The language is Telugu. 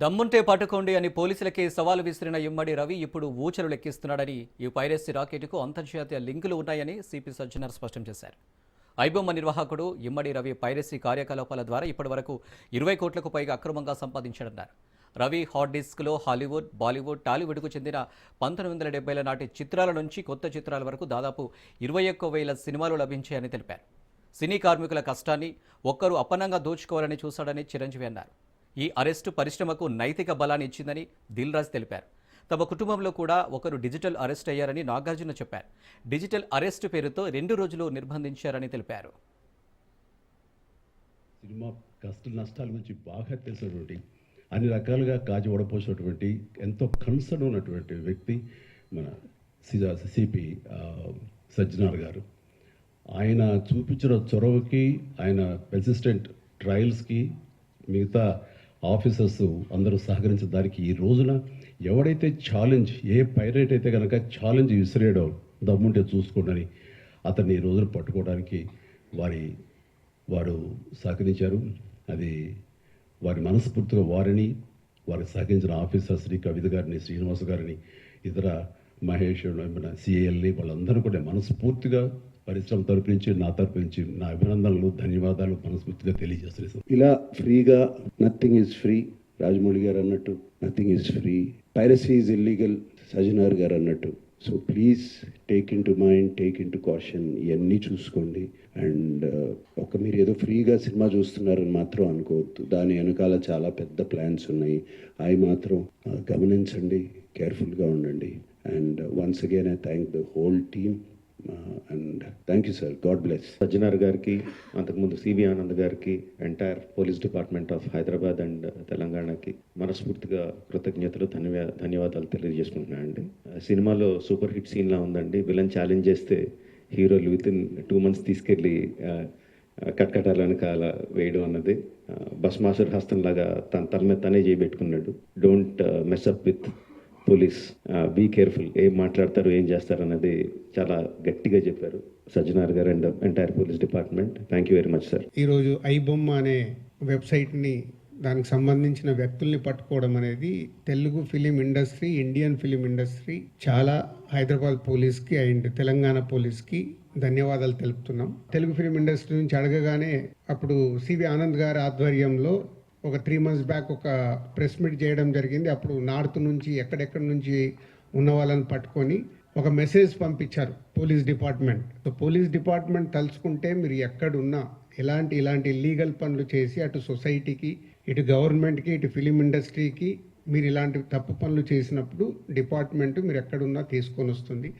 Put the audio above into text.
దమ్ముంటే పట్టుకోండి అని పోలీసులకే సవాలు విసిరిన ఇమ్మడి రవి ఇప్పుడు ఊచలు లెక్కిస్తున్నాడని ఈ పైరసీ రాకెట్కు అంతర్జాతీయ లింకులు ఉన్నాయని సిపి సజ్జనర్ స్పష్టం చేశారు. ఐబొమ్మ నిర్వాహకుడు ఇమ్మడి రవి పైరసీ కార్యకలాపాల ద్వారా ఇప్పటివరకు ఇరవై కోట్లకు పైగా అక్రమంగా సంపాదించాడన్నారు. రవి హాట్ డిస్క్లో హాలీవుడ్ బాలీవుడ్ టాలీవుడ్కు చెందిన పంతొమ్మిది వందల డెబ్బైల నాటి చిత్రాల నుంచి కొత్త చిత్రాల వరకు దాదాపు ఇరవై ఒక్క వేల సినిమాలు లభించాయని తెలిపారు. సినీ కార్మికుల కష్టాన్ని ఒక్కరు అపనంగా దోచుకోవాలని చూశాడని చిరంజీవి అన్నారు. ఈ అరెస్టు పరిశ్రమకు నైతిక బలాన్ని ఇచ్చిందని దిల్ రాజ్ తెలిపారు. తమ కుటుంబంలో కూడా ఒకరు డిజిటల్ అరెస్ట్ అయ్యారని నాగార్జున చెప్పారు. డిజిటల్ అరెస్ట్ పేరుతో రెండు రోజులు నిర్బంధించారని తెలిపారు. సినిమా కష్ట నష్టాల గురించి బాగా తెలిసినటువంటి అన్ని రకాలుగా కాజు ఓడపోసినటువంటి ఎంతో కన్సర్న్ ఉన్నటువంటి వ్యక్తి మన సిపి సజ్జనార్ గారు. ఆయన చూపించిన చొరవకి ఆయన పెసిస్టెంట్ ట్రయల్స్కి మిగతా ఆఫీసర్స్ అందరూ సహకరించిన దానికి ఈ రోజున ఎవడైతే ఛాలెంజ్ ఏ పైరేట్ అయితే కనుక ఛాలెంజ్ విసిరేయడం దమ్ముంటే చూసుకోండి అతన్ని ఈ రోజున పట్టుకోవడానికి వారి వారు సహకరించారు. అది వారి మనస్ఫూర్తిగా వారిని వారికి సహకరించిన ఆఫీసర్ శ్రీ కవిత గారిని శ్రీనివాస్ గారిని ఇతర మహేష్ మన సిఏఎల్ని వాళ్ళందరూ కూడా మనస్ఫూర్తిగా పరిశ్రమ తరపు నుంచి నా తరపు నుంచి నా అభినందనలు ధన్యవాదాలు మనస్ఫూర్తిగా తెలియజేస్తున్నాను ఇలా ఫ్రీగా nothing is free Rajamouli garu అన్నట్టు nothing is free piracy is illegal Sajjanar garu అన్నట్టు. So please take into mind take into caution ఇవన్నీ చూసుకోండి. అండ్ uh, ఒక మీరు ఏదో ఫ్రీగా సినిమా చూస్తున్నారని మాత్రం అనుకోవద్దు. దాని వెనకాల చాలా పెద్ద ప్లాన్స్ ఉన్నాయి. అవి మాత్రం uh, గమనించండి కేర్ఫుల్గా ఉండండి. And once again I thank the whole team and thank you sir God bless Sajjanar గారికి అంతకుముందు సివి ఆనంద్ గారికి entire police department of Hyderabad and తెలంగాణకి మనస్ఫూర్తిగా కృతజ్ఞతలు ధన్యవాదాలు తెలియజేసుకుంటున్నాను అండి. సినిమాలో సూపర్ హిట్ సీన్లా ఉందండి. విలన్ ఛాలెంజ్ చేస్తే హీరోలు విత్ ఇన్ టూ మంత్స్ తీసుకెళ్ళి ఆ, కట్కటాల వెనకాల వేయడం అన్నది ఆ, భస్మాసుర హస్తంలాగా తన తల మీద తనే చేయబెట్టుకున్నాడు don't mess up uh, with police be careful ఏం మాట్లాడతారు ఏం చేస్తారు అన్నది చాలా గట్టిగా చెప్పారు Sajjanar garu and entire police department thank you very much sir ఈరోజు ఐబొమ్మ అనే వెబ్సైట్ని దానికి సంబంధించిన వ్యక్తుల్ని పట్టుకోవడం అనేది Telugu film industry Indian film industry చాలా హైదరాబాద్ పోలీస్కి అండ్ తెలంగాణ పోలీస్కి ధన్యవాదాలు తెలుపుతున్నాం. తెలుగు ఫిలిం ఇండస్ట్రీ నుంచి అడగగానే అప్పుడు సివి ఆనంద్ గారి ఆధ్వర్యంలో ఒక త్రీ మంత్స్ బ్యాక్ ఒక ప్రెస్ మీట్ చేయడం జరిగింది. అప్పుడు నార్త్ నుంచి ఎక్కడెక్కడి నుంచి ఉన్న వాళ్ళని పట్టుకొని ఒక మెసేజ్ పంపించారు police department so police department తలుచుకుంటే మీరు ఎక్కడున్నా ఎలాంటి ఇలాంటి లీగల్ పనులు చేసి అటు సొసైటీకి ఇటు గవర్నమెంట్కి ఇటు ఫిలిం ఇండస్ట్రీకి మీరు ఇలాంటి తప్పు పనులు చేసినప్పుడు డిపార్ట్మెంట్ మీరు ఎక్కడున్నా తీసుకొని వస్తుంది.